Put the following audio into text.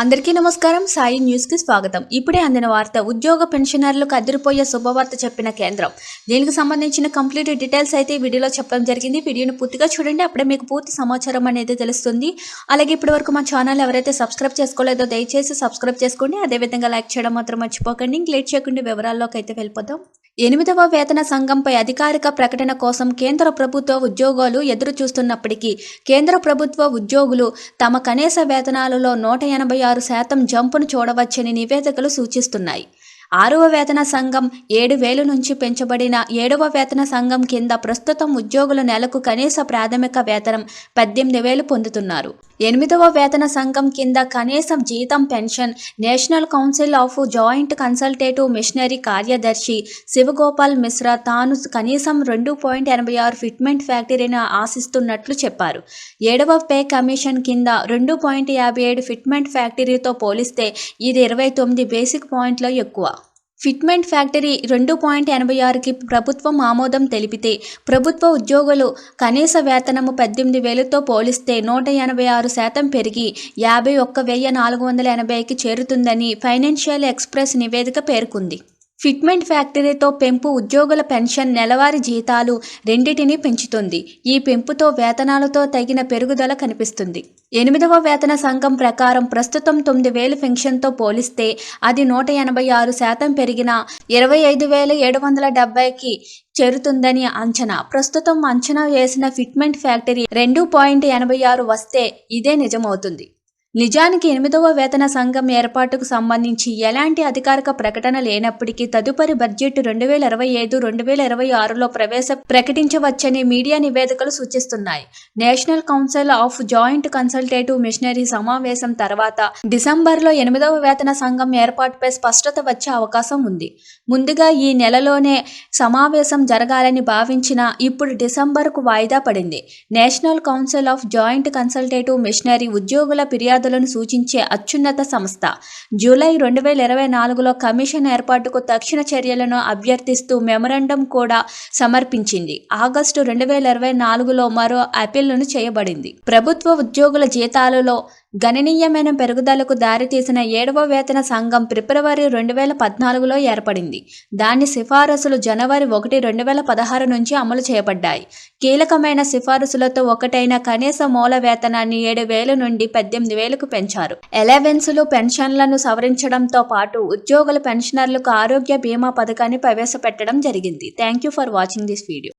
అందరికీ నమస్కారం. సాయి న్యూస్కి స్వాగతం. ఇప్పుడే అందిన వార్త ఉద్యోగ పెన్షనర్లకు అదిరిపోయే శుభవార్త చెప్పిన కేంద్రం. దీనికి సంబంధించిన కంప్లీట్ డీటెయిల్స్ అయితే వీడియోలో చెప్పడం జరిగింది. వీడియోని పూర్తిగా చూడండి. అప్పుడే మీకు పూర్తి సమాచారం అనేది తెలుస్తుంది. అలాగే ఇప్పటి వరకు మా ఛానల్ ఎవరైతే సబ్స్క్రైబ్ చేసుకోలేదో దయచేసి సబ్స్క్రైబ్ చేసుకోండి. అదేవిధంగా లైక్ చేయడం మాత్రం మర్చిపోకండి. ఇంక లేట్ చేయకుండా వివరాల్లోకి అయితే వెళ్ళిపోదాం. ఎనిమిదవ వేతన సంఘంపై అధికారిక ప్రకటన కోసం కేంద్ర ప్రభుత్వ ఉద్యోగాలు ఎదురు చూస్తున్నప్పటికీ కేంద్ర ప్రభుత్వ ఉద్యోగులు తమ కనీస వేతనాలలో నూట ఎనభై ఆరు శాతం జంపును చూడవచ్చని నివేదికలు సూచిస్తున్నాయి. ఆరవ వేతన సంఘం ఏడు వేలు నుంచి పెంచబడిన ఏడవ వేతన సంఘం కింద ప్రస్తుతం ఉద్యోగుల నెలకు కనీస ప్రాథమిక వేతనం పద్దెనిమిది వేలు పొందుతున్నారు. ఎనిమిదవ వేతన సంఘం కింద కనీసం జీతం pension national council of joint consultative machinery కార్యదర్శి శివగోపాల్ మిశ్రా తాను కనీసం రెండు పాయింట్ ఎనభై ఆరు ఫిట్మెంట్ ఫ్యాక్టరీని ఆశిస్తున్నట్లు చెప్పారు. ఏడవ పే కమిషన్ కింద రెండు పాయింట్ యాభై ఏడు ఫిట్మెంట్ ఫ్యాక్టరీతో పోలిస్తే ఇది ఇరవై తొమ్మిది బేసిక్ పాయింట్లో ఎక్కువ. ఫిట్మెంట్ ఫ్యాక్టరీ రెండు పాయింట్ ఎనభై ఆరుకి ప్రభుత్వం ఆమోదం తెలిపితే ప్రభుత్వ ఉద్యోగులు కనీస వేతనము పద్దెనిమిది వేలతో పోలిస్తే నూట ఎనభై ఆరు శాతం పెరిగి యాభై ఒక్క వెయ్యి నాలుగు వందల ఎనభైకి చేరుతుందని ఫైనాన్షియల్ ఎక్స్ప్రెస్ నివేదిక పేర్కొంది. ఫిట్మెంట్ ఫ్యాక్టరీతో పెంపు ఉద్యోగుల పెన్షన్ నెలవారీ జీతాలు రెండింటినీ పెంచుతుంది. ఈ పెంపుతో వేతనాలతో తగిన పెరుగుదల కనిపిస్తుంది. ఎనిమిదవ వేతన సంఘం ప్రకారం ప్రస్తుతం తొమ్మిది వేలు పెన్షన్తో పోలిస్తే అది నూట ఎనభై ఆరు శాతం పెరిగిన ఇరవై ఐదు వేల ఏడు వందల డెబ్బైకి చేరుతుందని అంచనా. ప్రస్తుతం అంచనా వేసిన ఫిట్మెంట్ ఫ్యాక్టరీ రెండు పాయింట్ ఎనభై ఆరు వస్తే ఇదే నిజమవుతుంది. నిజానికి ఎనిమిదవ వేతన సంఘం ఏర్పాటుకు సంబంధించి ఎలాంటి అధికారిక ప్రకటన లేనప్పటికీ తదుపరి బడ్జెట్ రెండు వేల ఇరవై ఐదు రెండు వేల ఇరవై ఆరులో ప్రవేశ ప్రకటించవచ్చని మీడియా నివేదికలు సూచిస్తున్నాయి. National council of joint consultative machinery సమావేశం తర్వాత డిసెంబర్లో ఎనిమిదవ వేతన సంఘం ఏర్పాటుపై స్పష్టత వచ్చే అవకాశం ఉంది. ముందుగా ఈ నెలలోనే సమావేశం జరగాలని భావించిన ఇప్పుడు డిసెంబర్కు వాయిదా పడింది. National council of joint consultative machinery ఉద్యోగుల ఫిర్యాదు ఫిర్యాదులను సూచించే అత్యున్నత సంస్థ. జూలై రెండు వేల ఇరవై నాలుగులో కమిషన్ ఏర్పాటుకు తక్షణ చర్యలను అభ్యర్థిస్తూ మెమరండం కూడా సమర్పించింది. ఆగస్టు రెండు వేల ఇరవై నాలుగులో మరో అప్పీల్ను చేయబడింది. ప్రభుత్వ ఉద్యోగుల జీతాలలో గణనీయమైన పెరుగుదలకు దారితీసిన ఏడవ వేతన సంఘం ఫిబ్రవరి రెండు వేల పద్నాలుగులో ఏర్పడింది. దాని సిఫారసులు జనవరి ఒకటి రెండు వేల పదహారు నుంచి అమలు చేయబడ్డాయి. కీలకమైన సిఫారసులతో ఒకటైన కనీస మూల వేతనాన్ని ఏడు వేల నుండి పద్దెనిమిది వేలకు పెంచారు. ఎలవెన్సులు పెన్షన్లను సవరించడంతో పాటు ఉద్యోగుల పెన్షనర్లకు ఆరోగ్య బీమా పథకాన్ని ప్రవేశపెట్టడం జరిగింది. Thank you for watching this video.